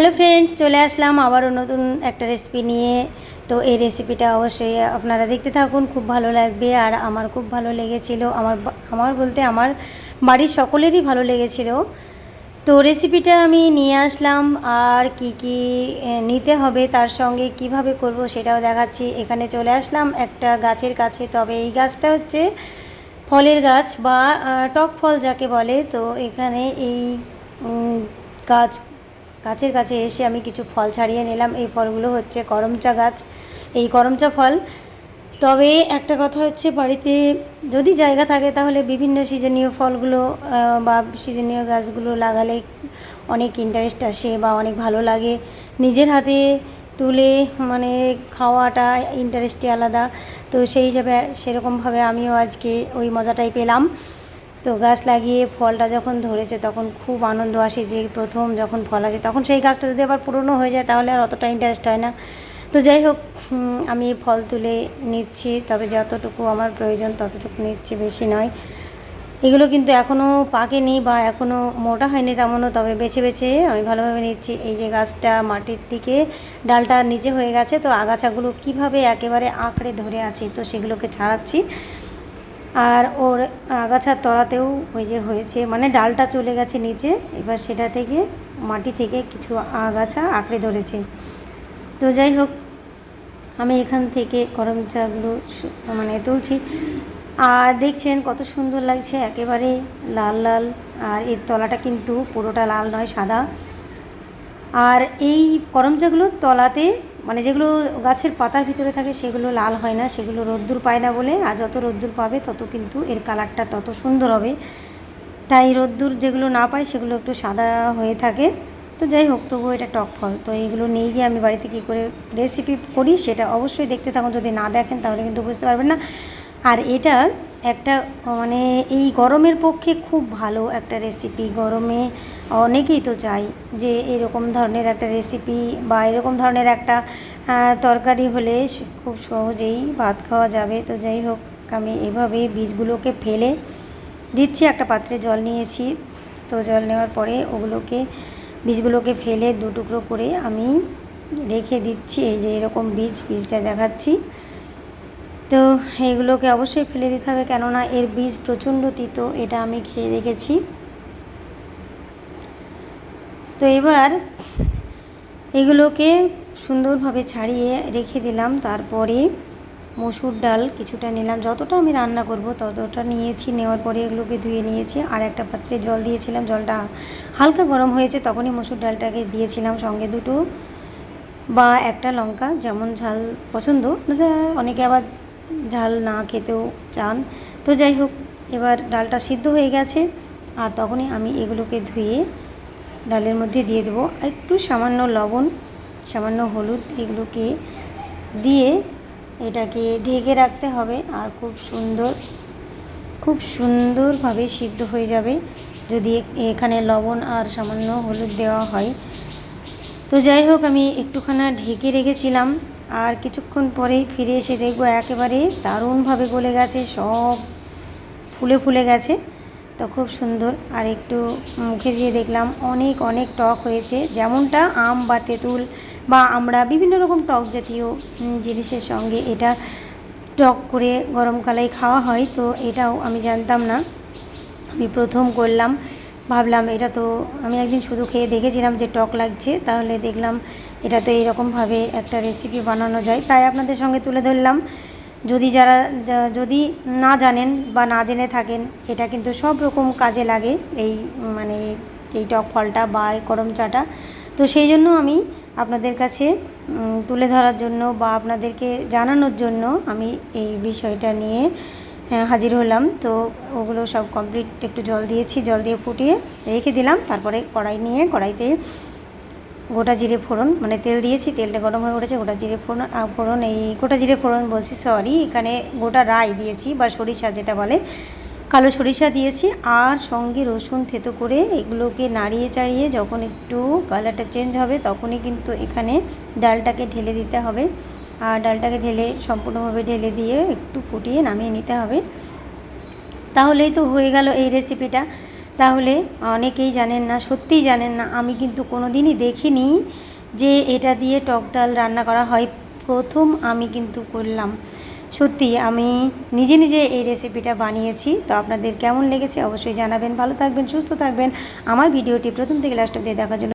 Hello friends চলে আসলাম আবারও নতুন একটা রেসিপি নিয়ে। তো এই রেসিপিটা অবশ্যই আপনারা দেখতে থাকুন, খুব ভালো লাগবে। আর আমার খুব ভালো লেগেছিল, আমার আমার বলতে আমার বাড়ির সকলেরই ভালো লেগেছিল। তো রেসিপিটা আমি নিয়ে আসলাম, আর কি কি নিতে হবে তার সঙ্গে, কীভাবে করব সেটাও দেখাচ্ছি। এখানে চলে আসলাম একটা গাছের কাছে, তবে এই গাছটা হচ্ছে ফলের গাছ বা টক ফল যাকে বলে। তো এখানে এই গাছ গাছের কাছে এসে আমি কিছু ফল ছাড়িয়ে নিলাম। এই ফলগুলো হচ্ছে করমচা গাছ। এই করমচা ফল। তবে একটা কথা হচ্ছে, বাড়িতে যদি জায়গা থাকে তাহলে বিভিন্ন সিজনীয় ফলগুলো বা সিজনীয় গাছগুলো লাগালে অনেক ইন্টারেস্ট আসে বা অনেক ভালো লাগে। নিজের হাতে তুলে মানে খাওয়াটা ইন্টারেস্টই আলাদা। তো সেই হিসাবে সেরকমভাবে আমিও আজকে ওই মজাটাই পেলাম। তো গাছ লাগিয়ে ফলটা যখন ধরেছে তখন খুব আনন্দ আসে যে প্রথম যখন ফল আসে তখন সেই গাছটা যদি আবার পুরনো হয়ে যায় তাহলে আর অতটা ইন্টারেস্ট হয় না। তো যাই হোক আমি ফল তুলে নিচ্ছি, তবে যতটুকু আমার প্রয়োজন ততটুকু নিচ্ছি, বেশি নয়। এগুলো কিন্তু এখনও পাকেনি বা এখনও মোটা হয়নি তেমনও, তবে বেছে বেছে আমি ভালোভাবে নিচ্ছি। এই যে গাছটা মাটির দিকে ডালটা নিচে হয়ে গেছে, তো আগাছাগুলো কীভাবে একেবারে আঁকড়ে ধরে আছে তো সেগুলোকে ছাড়াচ্ছি। আর ওর আগাছার তলাতেও ওই যে হয়েছে মানে ডালটা চলে গেছে নিচে, এবার সেটা থেকে মাটি থেকে কিছু আগাছা আঁকড়ে ধরেছে। তো যাই হোক, আমি এখান থেকে গরম চাগুলো মানে তুলছি। আর দেখছেন কত সুন্দর লাগছে, একেবারে লাল লাল। আর এর তলাটা কিন্তু পুরোটা লাল নয়, সাদা। আর এই করমচাগুলোর তলাতে মানে যেগুলো গাছের পাতার ভিতরে থাকে, সেগুলো লাল হয় না, সেগুলো রোদ্দুর পায় না বলে, আর যত রোদ্দুর পাবে তত কিন্তু এর কালারটা তত সুন্দর হবে। তাই রোদ্দুর যেগুলো না পায়, সেগুলো একটু সাদা হয়ে থাকে। তো যাই হোক, তবুও এটা টক ফল। তো এইগুলো নিয়ে গিয়ে আমি বাড়িতে কী করে রেসিপি করি, সেটা অবশ্যই দেখতে থাকুন। যদি না দেখেন, তাহলে কিন্তু বুঝতে পারবেন না। আর এটা একটা মানে এই গরমের পক্ষে খুব ভালো একটা রেসিপি গরমে অনেকেই তো চাই যে এরকম ধরনের একটা রেসিপি বা এরকম ধরনের একটা তরকারি হলে খুব সহজেই ভাত খাওয়া যাবে। তো যাই হোক, আমি এভাবে বীজগুলোকে ফেলে দিচ্ছি, একটা পাত্রে জল নিয়েছি। তো জল নেওয়ার পরে ওগুলোকে, বীজগুলোকে ফেলে দু টুকরো করে আমি রেখে দিচ্ছি। এই যে এরকম বীজ, বীজটা দেখাচ্ছি। তো এইগুলোকে অবশ্যই ফেলে দিতে হবে, কেননা এর বীজ প্রচণ্ড তিতো, এটা আমি খেয়ে দেখেছি। তো এবার এগুলোকে সুন্দরভাবে ছাড়িয়ে রেখে দিলাম। তারপরে মসুর ডাল কিছুটা নিলাম। যতটা আমি রান্না করব ততটা নিয়েছি। নেওয়ার পরে এগুলোকে ধুয়ে নিয়েছি। আর একটা পাত্রে জল দিয়েছিলাম। জলটা হালকা গরম হয়েছে তখনই মসুর ডালটাকে দিয়েছিলাম। সঙ্গে দুটো বা একটা লঙ্কা, যেমন ঝাল পছন্দ। অনেকে আবার ঝাল না খেতেও চান। তো যাই হোক, এবার ডালটা সিদ্ধ হয়ে গেছে। আর তখনই আমি এগুলোকে ধুয়ে ডালের মধ্যে দিয়ে দেবো। একটু সামান্য লবণ, সামান্য হলুদ এগুলোকে দিয়ে এটাকে ঢেকে রাখতে হবে আর খুব সুন্দর, খুব সুন্দরভাবে সিদ্ধ হয়ে যাবে। যদি এখানে লবণ আর সামান্য হলুদ দেওয়া হয়। তো যাই হোক, আমি একটুখানা ঢেকে রেখেছিলাম। আর কিছুক্ষণ পরেই ফিরে এসে দেখব একেবারে দারুণভাবে গলে গেছে, সব ফুলে ফুলে গেছে। তো খুব সুন্দর। আর একটু মুখে দিয়ে দেখলাম অনেক অনেক টক হয়েছে। যেমনটা আম বা তেঁতুল বা আমরা বিভিন্ন রকম টক জাতীয় জিনিসের সঙ্গে এটা টক করে গরমকালে খাওয়া হয়, তো এটাও আমি জানতাম না। আমি প্রথম করলাম, ভাবলাম এটা তো আমি একদিন শুধু খেয়ে দেখেছিলাম যে টক লাগছে, তাহলে দেখলাম এটা তো এইরকমভাবে একটা রেসিপি বানানো যায়। তাই আপনাদের সঙ্গে তুলে ধরলাম। যদি যারা যদি না জানেন বা না জেনে থাকেন, এটা কিন্তু সব রকম কাজে লাগে এই মানে এই টক ফলটা বা এই করম চাটা। তো সেই জন্য আমি আপনাদের কাছে তুলে ধরার জন্য বা আপনাদেরকে জানানোর জন্য আমি এই বিষয়টা নিয়ে হাজির হলাম। তো ওগুলো সব কমপ্লিট, একটু জল দিয়েছি, জল দিয়ে ফুটিয়ে রেখে দিলাম। তারপরে কড়াই নিয়ে কড়াইতে গোটা জিরে ফোড়ন মানে তেল দিয়েছি তেলটা গরম হয়ে উঠেছে গোটা জিরে ফোড়ন আহ, ফোড়ন এই গোটা জিরে ফোড়ন বলছি সরি এখানে গোটা রাই দিয়েছি বা সরিষা যেটা বলে কালো সরিষা দিয়েছি আর সঙ্গে রসুন থেতো করে এগুলোকে নাড়িয়ে চাড়িয়ে যখন একটু কালারটা চেঞ্জ হবে তখনই কিন্তু এখানে ডালটাকে ঢেলে দিতে হবে। আর ডালটাকে ঢেলে সম্পূর্ণভাবে ঢেলে দিয়ে একটু ফুটিয়ে নামিয়ে নিতে হবে। তাহলেই তো হয়ে গেল এই রেসিপিটা তাহলে অনেকেই জানেন না, সত্যিই জানেন না। আমি কিন্তু কোনো দিনই দেখিনি যে এটা দিয়ে টক ডাল রান্না করা হয়। প্রথম আমি কিন্তু করলাম। সত্যি, আমি নিজে নিজে এই রেসিপিটা বানিয়েছি। তো আপনাদের কেমন লেগেছে অবশ্যই জানাবেন। ভালো থাকবেন, সুস্থ থাকবেন। আমার ভিডিওটি প্রথম থেকে লাস্ট অব্দি দেখার জন্য